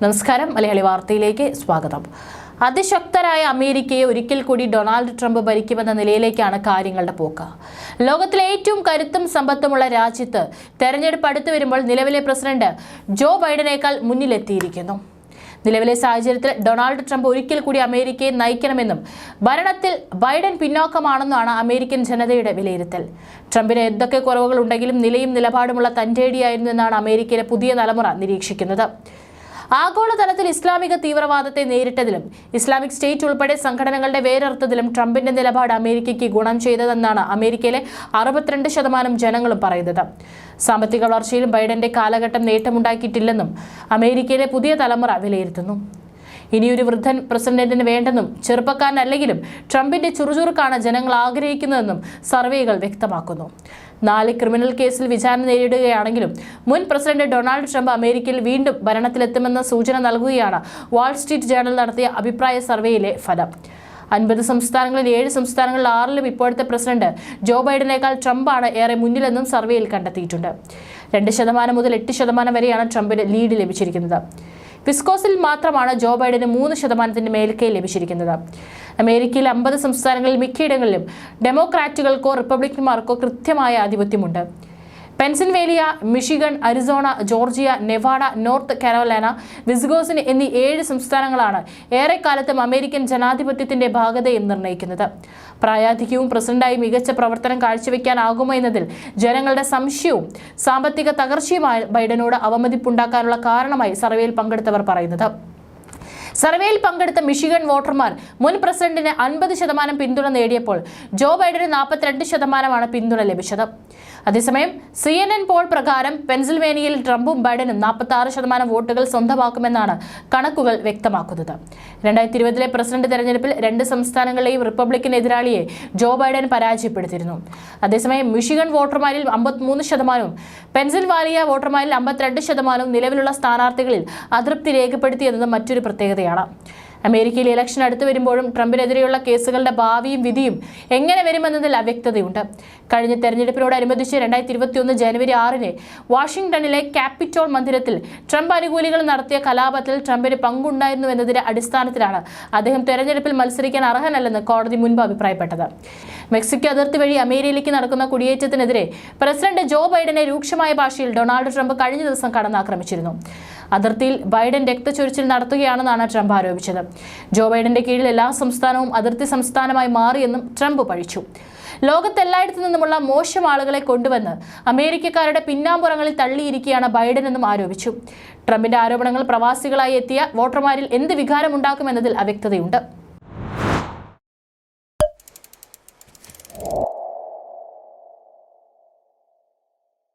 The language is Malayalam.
നമസ്കാരം. മലയാളി വാർത്തയിലേക്ക് സ്വാഗതം. അതിശക്തരായ അമേരിക്കയെ ഒരിക്കൽ കൂടി ഡൊണാൾഡ് ട്രംപ് ഭരിക്കുമെന്ന നിലയിലേക്കാണ് കാര്യങ്ങളുടെ പോക്ക്. ലോകത്തിലെ ഏറ്റവും കരുത്തും സമ്പത്തുമുള്ള രാജ്യത്ത് തെരഞ്ഞെടുപ്പ് അടുത്തു വരുമ്പോൾ നിലവിലെ പ്രസിഡന്റ് ജോ ബൈഡനേക്കാൾ മുന്നിലെത്തിയിരിക്കുന്നു. നിലവിലെ സാഹചര്യത്തിൽ ഡൊണാൾഡ് ട്രംപ് ഒരിക്കൽ കൂടി അമേരിക്കയെ നയിക്കണമെന്നും ഭരണത്തിൽ ബൈഡൻ പിന്നോക്കമാണെന്നാണ് അമേരിക്കൻ ജനതയുടെ വിലയിരുത്തൽ. ട്രംപിന് എന്തൊക്കെ കുറവുകൾ ഉണ്ടെങ്കിലും നിലയും നിലപാടുമുള്ള തന്റെടിയായിരുന്നു എന്നാണ് അമേരിക്കയിലെ പുതിയ തലമുറ നിരീക്ഷിക്കുന്നത്. ആഗോളതലത്തിൽ ഇസ്ലാമിക തീവ്രവാദത്തെ നേരിട്ടതിലും ഇസ്ലാമിക് സ്റ്റേറ്റ് ഉൾപ്പെടെ സംഘടനകളുടെ വേരറുത്തതിലും ട്രംപിന്റെ നിലപാട് അമേരിക്കയ്ക്ക് ഗുണം ചെയ്തതെന്നാണ് അമേരിക്കയിലെ അറുപത്തിരണ്ട് ശതമാനം ജനങ്ങളും പറയുന്നത്. സാമ്പത്തിക വളർച്ചയിലും ബൈഡന്റെ കാലഘട്ടം നേട്ടമുണ്ടാക്കിയിട്ടില്ലെന്നും അമേരിക്കയിലെ പുതിയ തലമുറ വിലയിരുത്തുന്നു. ഇനിയൊരു വൃദ്ധൻ പ്രസിഡന്റിന് വേണ്ടെന്നും ചെറുപ്പക്കാരനല്ലെങ്കിലും ട്രംപിന്റെ ചുറുചുറുക്കാണ് ജനങ്ങൾ ആഗ്രഹിക്കുന്നതെന്നും സർവേകൾ വ്യക്തമാക്കുന്നു. നാല് ക്രിമിനൽ കേസിൽ വിചാരണ നേരിടുകയാണെങ്കിലും മുൻ പ്രസിഡന്റ് ഡൊണാൾഡ് ട്രംപ് അമേരിക്കയിൽ വീണ്ടും ഭരണത്തിലെത്തുമെന്ന സൂചന നൽകുകയാണ് വാൾ സ്ട്രീറ്റ് ജേണൽ നടത്തിയ അഭിപ്രായ സർവേയിലെ ഫലം. അൻപത് സംസ്ഥാനങ്ങളിൽ ഏഴ് സംസ്ഥാനങ്ങളിൽ ആറിലും ഇപ്പോഴത്തെ പ്രസിഡന്റ് ജോ ബൈഡനേക്കാൾ ട്രംപാണ് ഏറെ മുന്നിലെന്നും സർവേയിൽ കണ്ടെത്തിയിട്ടുണ്ട്. രണ്ട് ശതമാനം മുതൽ എട്ട് ശതമാനം വരെയാണ് ട്രംപിന് ലീഡ് ലഭിച്ചിരിക്കുന്നത്. വിസ്കോസിൽ മാത്രമാണ് ജോ ബൈഡന് മൂന്ന് ശതമാനത്തിന്റെ മേൽക്കൈ ലഭിച്ചിരിക്കുന്നത്. അമേരിക്കയിൽ അമ്പത് സംസ്ഥാനങ്ങളിൽ മിക്കയിടങ്ങളിലും ഡെമോക്രാറ്റുകൾക്കോ റിപ്പബ്ലിക്കന്മാർക്കോ കൃത്യമായ ആധിപത്യമുണ്ട്. Pennsylvania Michigan Arizona Georgia Nevada North Carolina Wisconsin എന്നീ ഏഴ് സംസ്ഥാനങ്ങളാണ് ഏറെക്കാലത്തും അമേരിക്കൻ ജനാധിപത്യത്തിന്റെ ഭാഗതയും നിർണയിക്കുന്നത് പ്രായാധിക്യവും പ്രസിഡന്റായി മികച്ച പ്രവർത്തനം കാഴ്ചവെക്കാനാകുമോ എന്നതിൽ ജനങ്ങളുടെ സംശയവും സാമ്പത്തിക തകർച്ചയുമായി ബൈഡനോട് അവമതിപ്പുണ്ടാക്കാനുള്ള കാരണമായി സർവേയിൽ പങ്കെടുത്തവർ പറയുന്നത്. സർവേയിൽ പങ്കെടുത്ത മിഷിഗൺ വോട്ടർമാർ മുൻ പ്രസിഡന്റിന് അൻപത് ശതമാനം പിന്തുണ നേടിയപ്പോൾ ജോ ബൈഡന് നാൽപ്പത്തിരണ്ട് ശതമാനമാണ് പിന്തുണ ലഭിച്ചത്. അതേസമയം സി എൻ എൻ പോൾ പ്രകാരം പെൻസിൽവേനിയയിൽ ട്രംപും ബൈഡനും നാൽപ്പത്തി ആറ് ശതമാനം വോട്ടുകൾ സ്വന്തമാക്കുമെന്നാണ് കണക്കുകൾ വ്യക്തമാക്കുന്നത്. രണ്ടായിരത്തി ഇരുപതിലെ പ്രസിഡന്റ് തെരഞ്ഞെടുപ്പിൽ രണ്ട് സംസ്ഥാനങ്ങളിലെയും റിപ്പബ്ലിക്കൻ എതിരാളിയെ ജോ ബൈഡൻ പരാജയപ്പെടുത്തിയിരുന്നു. അതേസമയം മിഷിഗൺ വോട്ടർമാരിൽ അമ്പത്തിമൂന്ന് ശതമാനവും പെൻസിൽവാലിയ വോട്ടർമാരിൽ അമ്പത്തിരണ്ട് ശതമാനവും നിലവിലുള്ള സ്ഥാനാർത്ഥികളിൽ അതൃപ്തി രേഖപ്പെടുത്തിയെന്നത് മറ്റൊരു പ്രത്യേകതയാണ്. അമേരിക്കയിൽ ഇലക്ഷൻ അടുത്തു വരുമ്പോഴും ട്രംപിനെതിരെയുള്ള കേസുകളുടെ ഭാവിയും വിധിയും എങ്ങനെ വരുമെന്നതിൽ അവ്യക്തതയുണ്ട്. കഴിഞ്ഞ തെരഞ്ഞെടുപ്പിനോടനുബന്ധിച്ച് രണ്ടായിരത്തി ഇരുപത്തിയൊന്ന് ജനുവരി ആറിന് വാഷിംഗ്ടണിലെ ക്യാപിറ്റോൾ മന്ദിരത്തിൽ ട്രംപ് അനുകൂലികൾ നടത്തിയ കലാപത്തിൽ ട്രംപിന് പങ്കുണ്ടായിരുന്നു എന്നതിന്റെ അടിസ്ഥാനത്തിലാണ് അദ്ദേഹം തെരഞ്ഞെടുപ്പിൽ മത്സരിക്കാൻ അർഹനല്ലെന്ന് കോടതി മുൻപ് അഭിപ്രായപ്പെട്ടത്. മെക്സിക്കോ അതിർത്തി വഴി അമേരിക്കയിലേക്ക് നടക്കുന്ന കുടിയേറ്റത്തിനെതിരെ പ്രസിഡന്റ് ജോ ബൈഡനെ രൂക്ഷമായ ഭാഷയിൽ ഡൊണാൾഡ് ട്രംപ് കഴിഞ്ഞ ദിവസം കടന്നാക്രമിച്ചിരുന്നു. അതിർത്തിയിൽ ബൈഡൻ രക്തച്ചൊരിച്ചിൽ നടത്തുകയാണെന്നാണ് ട്രംപ് ആരോപിച്ചത്. ജോ ബൈഡന്റെ കീഴിൽ എല്ലാ സംസ്ഥാനവും അതിർത്തി സംസ്ഥാനമായി മാറിയെന്നും ട്രംപ് പഴിച്ചു. ലോകത്തെല്ലായിടത്തു നിന്നുമുള്ള മോശം ആളുകളെ കൊണ്ടുവന്ന് അമേരിക്കക്കാരുടെ പിന്നാമ്പുറങ്ങളിൽ തള്ളിയിരിക്കുകയാണ് ബൈഡൻ എന്നും ആരോപിച്ചു. ട്രംപിന്റെ ആരോപണങ്ങൾ പ്രവാസികളായി എത്തിയ വോട്ടർമാരിൽ എന്ത് വികാരമുണ്ടാക്കുമെന്നതിൽ അവ്യക്തതയുണ്ട്. you